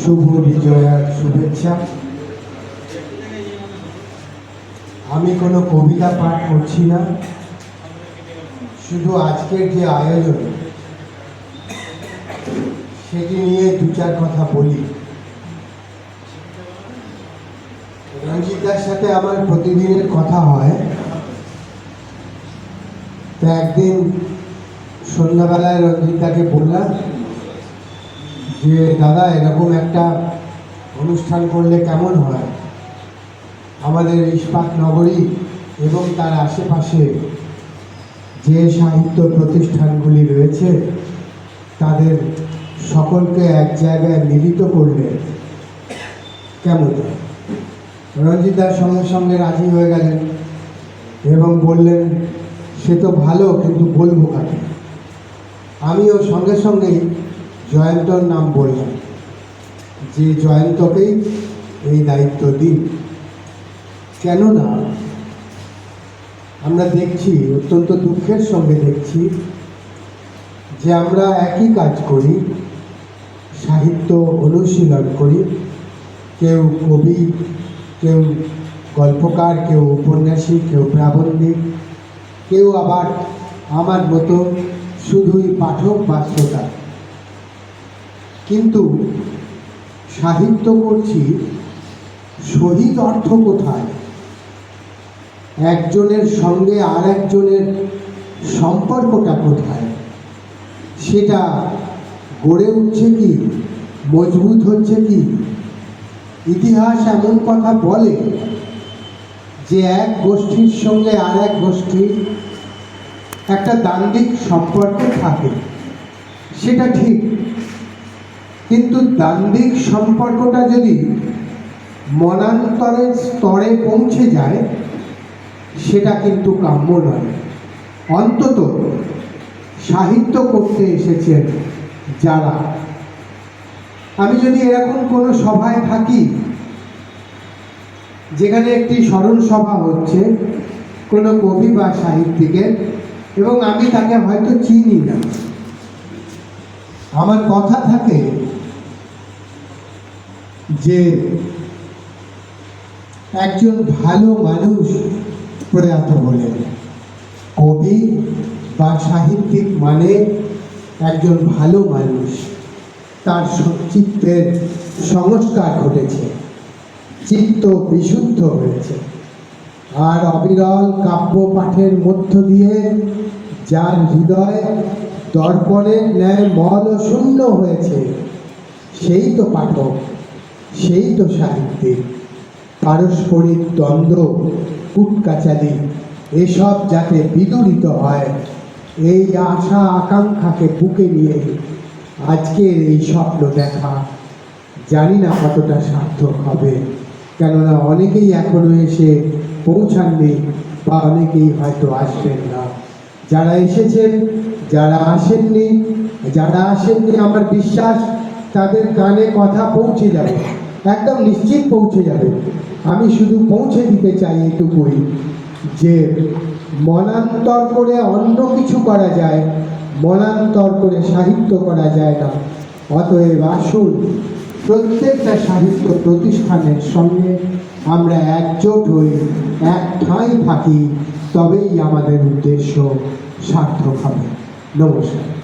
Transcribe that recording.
শুভ বিজয়ার শুভেচ্ছা। আমি কোনো কবিতা পাঠ করছি না। শুধু আজকের যে আয়োজন, সেটি নিয়ে দু চার কথা বলি। রঞ্জিতার সাথে আমার প্রতিদিনের কথা হয়। তো একদিন সন্ধ্যাবেলায় রঞ্জিতাকে বললাম যে দাদা, এরকম একটা অনুষ্ঠান করলে কেমন হয়? আমাদের ইস্পাত নগরী এবং তার আশেপাশে যে সাহিত্য প্রতিষ্ঠানগুলি রয়েছে, তাদের সকলকে এক জায়গায় মিলিত করলে কেমন রঞ্জিতার সঙ্গে সঙ্গে রাজি হয়ে গেলেন এবং বললেন, সে তো ভালো, কিন্তু বলব কাকে? আমিও সঙ্গে সঙ্গেই জয়ন্তর নাম বললাম। যে জয়ন্তকেই এই দায়িত্ব দিন। কেননা, আমরা দেখছি, অত্যন্ত দুঃখের সঙ্গে দেখছি, যে আমরা একই কাজ করি, সাহিত্য অনুশীলন করি, কেউ কবি, কেউ গল্পকার, কেউ উপন্যাসী, কেউ প্রাবন্ধিক, কেউ আবার আমার মতো শুধুই পাঠক বা শ্রোতা। কিন্তু সাহিত্য করছি শহীদ অর্থ কোথায়? একজনের সঙ্গে আর একজনের সম্পর্কটা কোথায়? সেটা গড়ে উঠছে কি? মজবুত হচ্ছে কি? ইতিহাস এমন কথা বলে যে এক গোষ্ঠীর সঙ্গে আর এক গোষ্ঠীর একটা দান্দিক সম্পর্ক থাকে। সেটা ঠিক কিন্তু দান্দিক সম্পর্কটা যদি মনান্তরের স্তরে পৌঁছে যায়, সেটা কিন্তু কাম্য নয়। অন্তত সাহিত্য করতে এসেছেন যারা। আমি যদি এরকম কোনো সভায় থাকি, যেখানে একটি স্মরণ সভা হচ্ছে, কোনো কবি বা সাহিত্যিকের এবং আমি তাকে হয়তো চিনি না। আমার কথা থাকে যে একজন ভালো মানুষ প্রয়াত হলেন কবি বা সাহিত্যিক মানে একজন ভালো মানুষ। তার চিত্তের সংস্কার ঘটেছে, চিত্ত বিশুদ্ধ হয়েছে। আর অবিরল কাব্য পাঠের মধ্য দিয়ে যার হৃদয় দর্পণের ন্যায় মল শূন্য হয়েছে, সেই তো পাঠক। সেই তো সাহিত্যিক পারস্পরিক দ্বন্দ্ব কুটকাচালি এসব যাতে বিদূরিত হয়, এই আশা আকাঙ্ক্ষাকে বুকে নিয়ে আজকের এই স্বপ্ন দেখা। জানি না কতটা সার্থক হবে, কেননা অনেকেই এখনও এসে পৌঁছাননি বা অনেকেই হয়তো আসবেন না। যারা এসেছেন, যারা আসেননি যারা আসেননি, আমার বিশ্বাস তাদের কানে কথা পৌঁছে যাবে, একদম নিশ্চিত পৌঁছে যাবে। আমি শুধু পৌঁছে দিতে চাই এটুকুই যে মনান্তর করে অন্য কিছু করা যায় মনান্তর করে সাহিত্য করা যায় না। অতএব আসুন, প্রত্যেকটা সাহিত্য প্রতিষ্ঠানের সঙ্গে আমরা একজোট হই, এক ঠাঁই থাকি, তবেই আমাদের উদ্দেশ্য সার্থক হবে। নমস্কার।